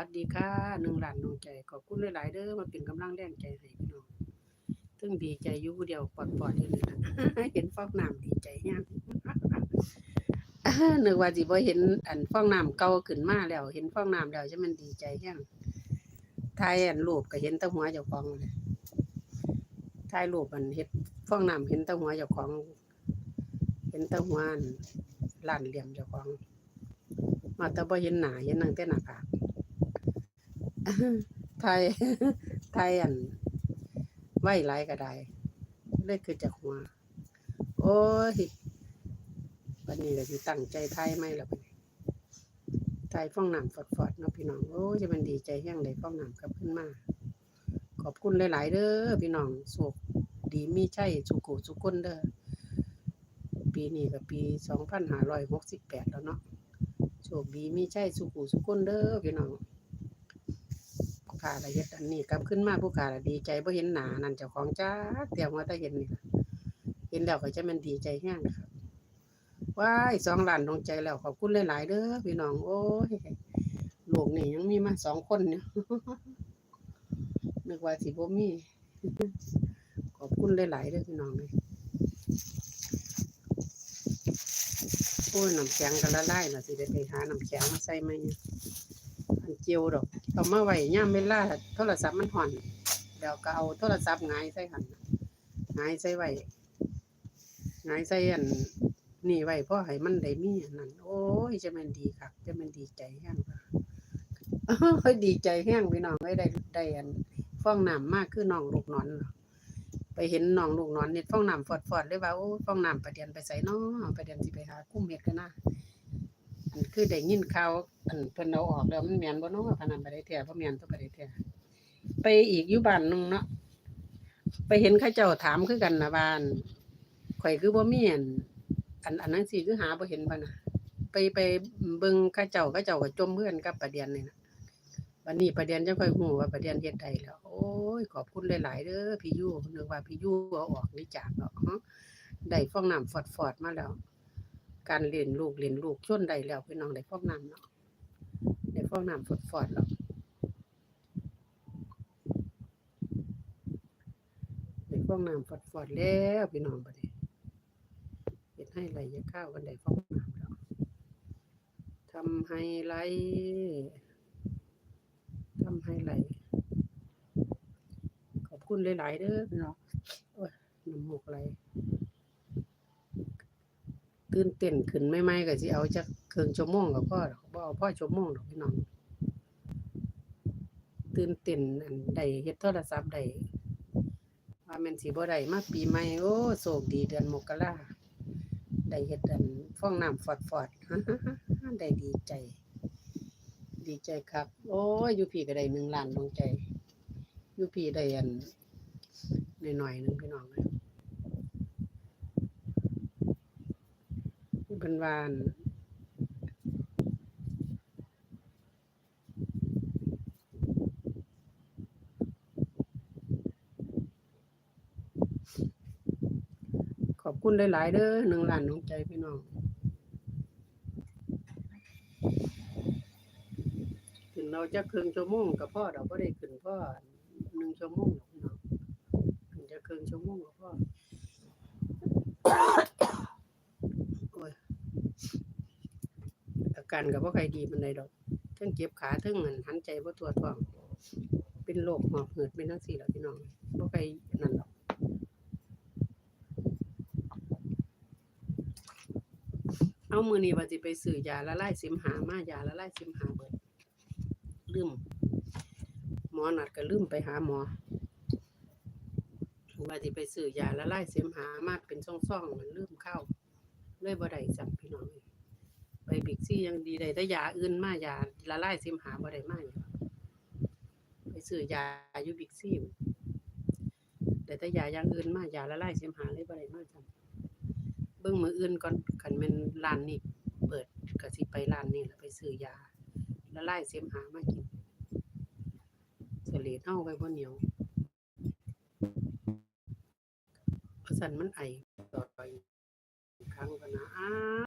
วัสดีค่ะหนึ่งหลานดวงใจขอบคุณหลายๆเด้อมาเป็นกำลังแรงใจให้พี่น้องซึ่งดีใจอยู่ผู้เดียวปลอดๆอยู่นี่ละเห็นฟองน้ำดีใจแฮงนึกว่าสิบ่เห็นอันฟองน้ำเก่าขึ้นมาแล้ว เห็นฟองน้ำแล้วจะมันดีใจแฮงถ่ายอันรูปก็เห็นต่หัวเจ้าของเลยถ่ายรูปอันเฮ็ดฟองน้ำเห็นต่หัวเจ้าของ เห็นต่หัวอันล้านเหลี่ยมเจ้าของ มาแต่บ่เห็นหน้าเห็นนั่งแต่หน้าผาก ไทยไทยอันไหวหลก็ได้เลยคือจากหัว โอ้ยวันนี้ก็สิตั้งใจไทยไหมล่ะไทยฟ้องน้ำฟอดๆเนาะพี่น้อง โอ้ยจะมันดีใจแห้งเลยฟ้องน้ำกลับขึ้นมา ขอบคุณหลาย ๆ เด้อพี่น้องสุขดีมีใจสุขุสุขคนเด้อ ปีนี้ก็ปีสองพันห้าร้อยหกสิบแปดแล้วเนาะโชคดีมีใจสุขุสุขคนเด้อพี่น้อง ขาละเฮ็ดอันนี้กลับขึ้นมาผู้ขาละดีใจบ่เห็นหนานั่นเจ้าของจ้าเตรียมว่าแต่เห็นนี่ล่ะเห็นแล้วก็จะมันดีใจแห้งนะครับว้ายสองล้านดวงใจแล้วขอบคุณหลายๆเด้อพี่น้องโอ้ยลูกนี่ยังมีมาสองคนเนี่ยนึกว่าสิบ่มีขอบคุณหลายๆเด้อพี่น้องเลยโอ้ยน้ำแข็งก็ละลายแล้วสิได้ไปหาน้ำแข็งมาใส่ไหมเนี่ยันเจียวดอกเอามาไว้ย่ามเวลาโทรศัพท์มันห่อนเดี๋ยวก็เอาโทรศัพท์หงายใส่หันหงายใส่ไว้หงายใส่อันนี่ไว้เพราะให้มันได้มีอันนั้น โอ้ยจะมันดีคักจะมันดีใจแห้งว่อยดีใจแห้งพี่น้องได้ได้ได้อันฟ้องน้ำมากคือน้องลูกนอนไปเห็นน้องลูกนอนเน็ตฟ้องน้ำฟอดๆเลยว่าโอ้ฟ้องน้ำประเดียนไปใส่น้อประเดียนสิไปหากุ้มเห็ดกันนะ คือได้ยินข่าวอันเพิ่นเอาออกแล้วมันแม่นบ่เนาะพนันบ่ได้แท้บ่แม่นตัวบ่ได้แท้ไปอีกอยู่บ้านหนึงเนาะไปเห็นเขาเจ้าถามคือกันนะบ้านข่อยคือบ่มีอันอันอันนั้นสิคือหาบ่เห็นบ่น่ะไปไปเบิ่งเขาเจ้าเขาเจ้าก็จมเพื่อนกับประเดียนนี่นะวันนี้ประเดียนจังค่อยฮู้ว่าประเดียนเฮ็ดได้แล้ว โอ้ยขอบคุณหลายๆเด้อพี่ยู่นึกว่าพี่ยู่เอาออกนี่จากเนาะได้ฟองน้ำฟอดๆมาแล้ว การเรียนลูกเรียนลูกชนได้แล้วพี่น้องได้ฟองน้ำเนาะได้ฟองน้ำฟอดๆแล้วได้ฟองน้ำฟอดๆแล้วพี่น้องบัดนี้เฮ็ดให้ไหลยาข้าวกันได้ฟองน้ำแล้วทำให้ไหลทำให้ไหลขอบคุณหลายๆเด้อพี่น้องโอ้ยน้ำมูกไหล ตื่นเต้นขึ้นไม่ไม่ก็สิเอาจักเครึ่องชั่วโมงก็พอดอบ่เอาพอชั่วโมงดอกพี่น้องตื่นเต้นอันใดเฮ็ดโทรศัพท์ได้ว่าแมนสิบ่ได้มาปีใหม่โอ้โชคดีเดือนมกราได้เฮ็ดอันฟ้องน้ำฟอดๆได้ดีใจ ดีใจครับ โอ้ยยูพี่ก็ได้หนึ่งล้านดวงใจยูพี่ได้อันหน่อยๆหนึงพี่น้องเลย เป็นวานขอบคุณหลายๆเด้อหนึ่งล้านดวงใจพี่น้องขึ้นเราจะครึ่งชั่วโมงกับพ่อเราก็ได้ขึ้นพ่อหนึ่งชั่วโมงหรอกพี่น้องขึ้นจะครึ่งชั่วโมงกับพ่อ โอ้ยอา การกับว่าใครดีมันใดดอกเทั้งเจ็บขาเทั้งอันหันใจว่าตัวท้อง เป็นโรคหอบหืดเป็นทั้งสี่แล้วพี่น้องว่าใครนั่นหรอกเอามือนี้ว่าสิไปซื้อยาละลายสิมหามายาละลายสิมหาเบิดลืมหมอนัดก็ลืมไปหาหมอว่าสิไปซื้อยาละลายเสมหามาเป็นช่องๆมันลืมเข้าเลยบ่ได้จับพี่น้อง ไปบิ๊กซี่ยังดีได้แต่ยาอื่นมายาละลายเสมหาบ่ได้มาอยู่ไปซื้อยาอยู่บิ๊กซี่แต่แต่ยาอย่างอื่นมายาละลายเสมหาเลยบ่ได้มากจับเบิ่งมืออื่นก่อนคันแม่นร้านนี้เปิดก็สิไปร้านนี้แล้วไปซื้อยาละลายเสมหามากินเสลีดเฮาไว้บ่เหนียวสันมันไอต่อไปครั้งกันนะอ้า